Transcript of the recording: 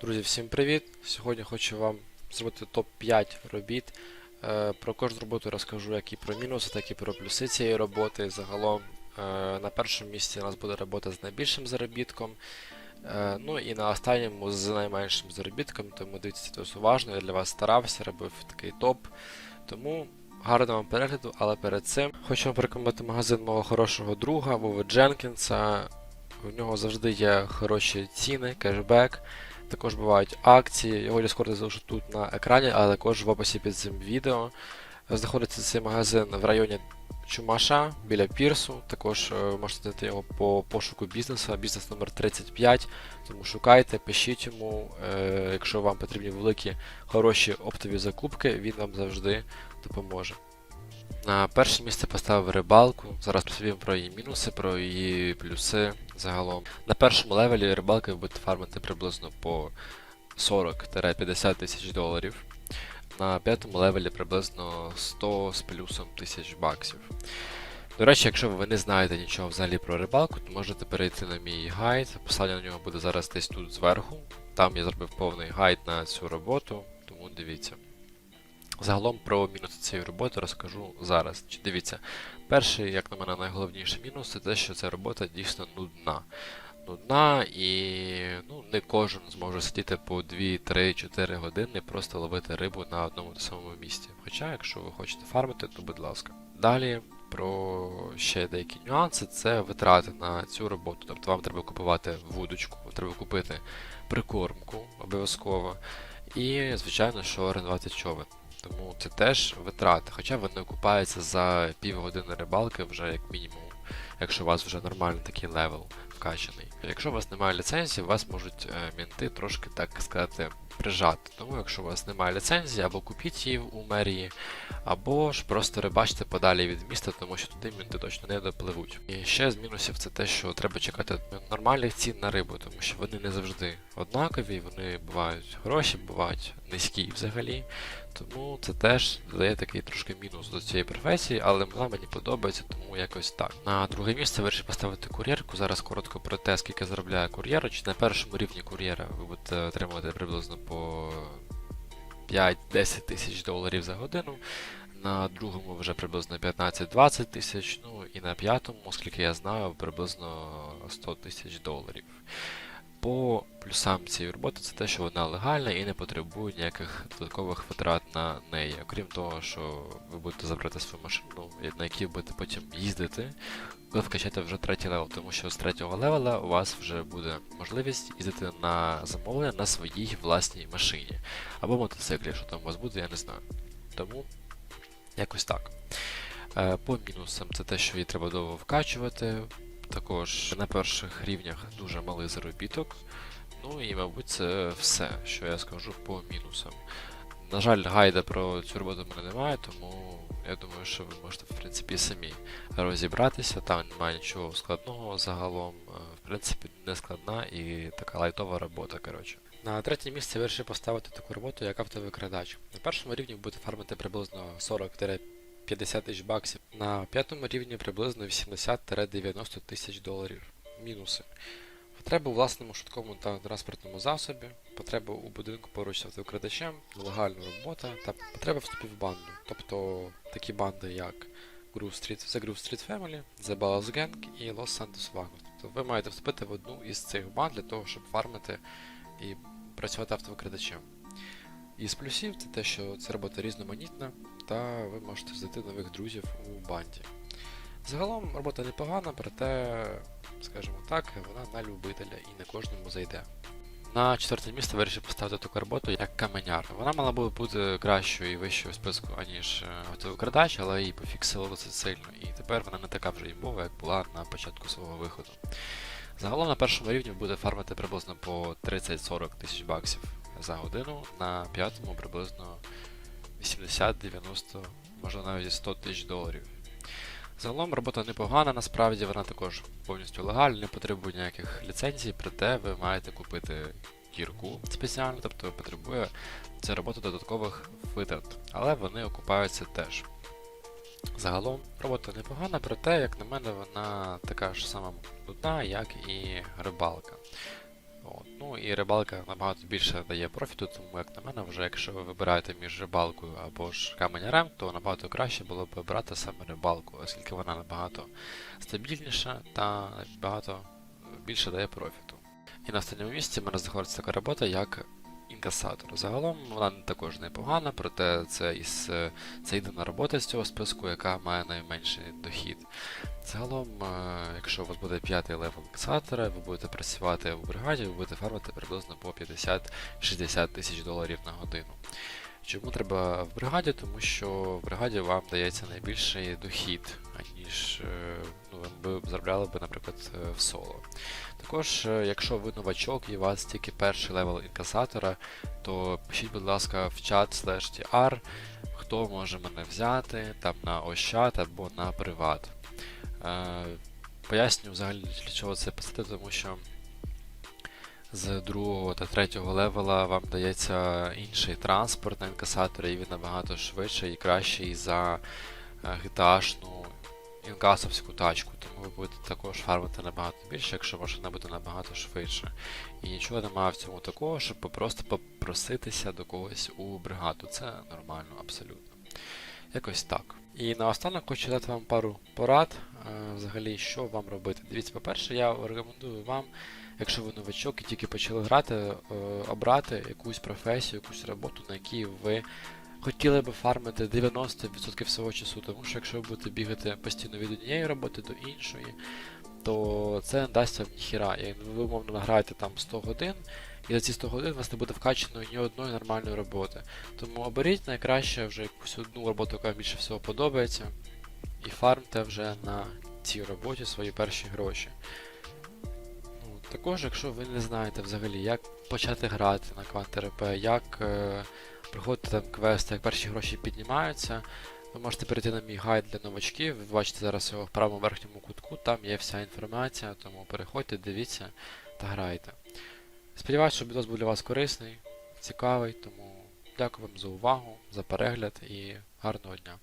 Друзі, всім привіт! Сьогодні хочу вам зробити топ-5 робіт. Е, Про кожну роботу розкажу як і про мінуси, так і про плюси цієї роботи. Загалом е, на першому місці у нас буде робота з найбільшим заробітком. Е, Ну і на останньому з найменшим заробітком, тому дивіться це уважно, я для вас старався, робив такий топ. Тому гарного вам перегляду, але перед цим хочу вам порекомендувати магазин мого хорошого друга Вови Дженкінса. У нього завжди є хороші ціни, кешбек. Також бувають акції, його я залишу тут на екрані, а також в описі під цим відео. Знаходиться цей магазин в районі Чумаша біля Пірсу. Також е, можете знайти його по пошуку бізнесу, бізнес номер 35. Тому шукайте, пишіть йому. Е, Якщо вам потрібні великі хороші оптові закупки, він вам завжди допоможе. На перше місце поставив рибалку. Зараз розповім про її мінуси, про її плюси загалом. На першому левелі рибалки ви фармити приблизно по 40-50 тисяч доларів. На п'ятому левелі приблизно 100 з плюсом тисяч баксів. До речі, якщо ви не знаєте нічого взагалі про рибалку, то можете перейти на мій гайд. Посилання на нього буде зараз десь тут зверху. Там я зробив повний гайд на цю роботу, тому дивіться. Загалом про мінуси цієї роботи розкажу зараз. Дивіться, перший, як на мене, найголовніший мінус це те, що ця робота дійсно нудна. Нудна і ну, не кожен зможе сидіти по 2, 3, 4 години просто ловити рибу на одному та самому місці. Хоча, якщо ви хочете фармити, то будь ласка. Далі про ще деякі нюанси це витрати на цю роботу. Тобто вам треба купувати вудочку, треба купити прикормку обов'язково. І, звичайно, що орендувати човен. Тому це теж витрати. Хоча вони окупаються за півгодини рибалки вже як мінімум, якщо у вас вже нормальний такий левел вкачаний. Якщо у вас немає ліцензії, вас можуть е, мінти трошки, так сказати, прижати. Тому якщо у вас немає ліцензії, або купіть її у мерії, або ж просто рибачте подалі від міста, тому що туди мінти точно не допливуть. І ще з мінусів це те, що треба чекати нормальних цін на рибу, тому що вони не завжди однакові, вони бувають хороші, бувають низькі взагалі. Тому це теж дає такий трошки мінус до цієї професії, але вона мені подобається, тому якось так. На друге місце вирішив поставити кур'єрку. Зараз коротко про те, скільки заробляє кур'єр. На першому рівні кур'єра ви будете отримувати приблизно по 5-10 тисяч доларів за годину. На другому вже приблизно 15-20 тисяч, ну і на п'ятому, оскільки я знаю, приблизно 100 тисяч доларів. По плюсам цієї роботи це те, що вона легальна і не потребує ніяких додаткових витрат на неї. Окрім того, що ви будете забрати свою машину, на якій будете потім їздити, ви вкачаєте вже третій левел, тому що з третього левела у вас вже буде можливість їздити на замовлення на своїй власній машині. Або мотоциклі, що там у вас буде, я не знаю. Тому якось так. Е, По мінусам це те, що її треба довго вкачувати. Також на перших рівнях дуже малий заробіток. Ну і, мабуть, це все, що я скажу по мінусам. На жаль, гайда про цю роботу в мене немає, тому я думаю, що ви можете, в принципі, самі розібратися. Там немає нічого складного загалом. Е, В принципі, не складна і така лайтова робота, коротше. На третє місце вирішив поставити таку роботу, як автовикрадач. На першому рівні будете фармити приблизно 40 50 тисяч баксів. На п'ятому рівні приблизно 80-90 тисяч доларів. Мінуси. Потреба у власному швидкому та транспортному засобі, потреба у будинку поруч з автовикрадачем, нелегальна робота та потреба вступів в банду. Тобто такі банди, як Groove Street, The Groove Street Family, The Ballas Gang і Los Santos Vagos. Тобто ви маєте вступити в одну із цих банд для того, щоб фармити і працювати автовикрадачем. Із плюсів це те, що ця робота різноманітна, та ви можете знайти нових друзів у банді. Загалом робота непогана, проте, скажімо так, вона на любителя і не кожному зайде. На четверте місце вирішив поставити таку роботу як каменяр. Вона мала би бути кращою і вищою в списку, аніж автовикрадач, але її пофіксили досить сильно, і тепер вона не така вже імбова, як була на початку свого виходу. Загалом на першому рівні буде фармити приблизно по 30-40 тисяч баксів за годину, на п'ятому приблизно 80-90, можна навіть 100 тисяч доларів. Загалом робота непогана, насправді вона також повністю легальна, не потребує ніяких ліцензій, проте ви маєте купити кірку спеціально, тобто потребує ця робота додаткових витрат, але вони окупаються теж. Загалом робота непогана, проте, як на мене, вона така ж сама нудна, як і рибалка. І рибалка набагато більше дає профіту, тому як на мене, вже якщо ви вибираєте між рибалкою або ж каменярем, то набагато краще було б брати саме рибалку, оскільки вона набагато стабільніша та набагато більше дає профіту. І на останньому місці в мене знаходиться така робота, як інкасатор. Загалом вона також непогана, проте це із це єдина робота з цього списку, яка має найменший дохід. Загалом, е, якщо у вас буде п'ятий левел інкасатора, ви будете працювати в бригаді, ви будете фармити приблизно по 50-60 тисяч доларів на годину. Чому треба в бригаді? Тому що в бригаді вам дається найбільший дохід, аніж е, ну, ви заробляли б, наприклад, е, в соло. Також, е, якщо ви новачок і у вас тільки перший левел інкасатора, то пишіть, будь ласка, в чат slash tr, хто може мене взяти там на Ощад або на приват. Поясню взагалі для чого це писати, тому що з другого та третього левела вам дається інший транспорт на інкасаторі, і він набагато швидший і кращий за GTA-шну інкасовську тачку, тому ви будете також фармити набагато більше, якщо машина буде набагато швидше. І нічого немає в цьому такого, щоб просто попроситися до когось у бригаду. Це нормально, абсолютно. Якось так. І наостанок хочу дати вам пару порад, е, взагалі, що вам робити. Дивіться, по-перше, я рекомендую вам, якщо ви новачок і тільки почали грати, е, обрати якусь професію, якусь роботу, на якій ви хотіли би фармити 90% свого часу, тому що якщо ви будете бігати постійно від однієї роботи до іншої, то це не дасть вам ніхіра. І ви умовно награєте там 100 годин, і за ці 100 годин у вас не буде вкачано ні одної нормальної роботи. Тому оберіть найкраще вже якусь одну роботу, яка більше всього подобається, і фармте вже на цій роботі свої перші гроші. Ну, також, якщо ви не знаєте взагалі, як почати грати на квант-РП, як е, проходити там квести, як перші гроші піднімаються, ви можете перейти на мій гайд для новачків. Ви бачите зараз його в правому верхньому кутку, там є вся інформація, тому переходьте, дивіться та грайте. Сподіваюсь, що відос був для вас корисний, цікавий, тому дякую вам за увагу, за перегляд і гарного дня.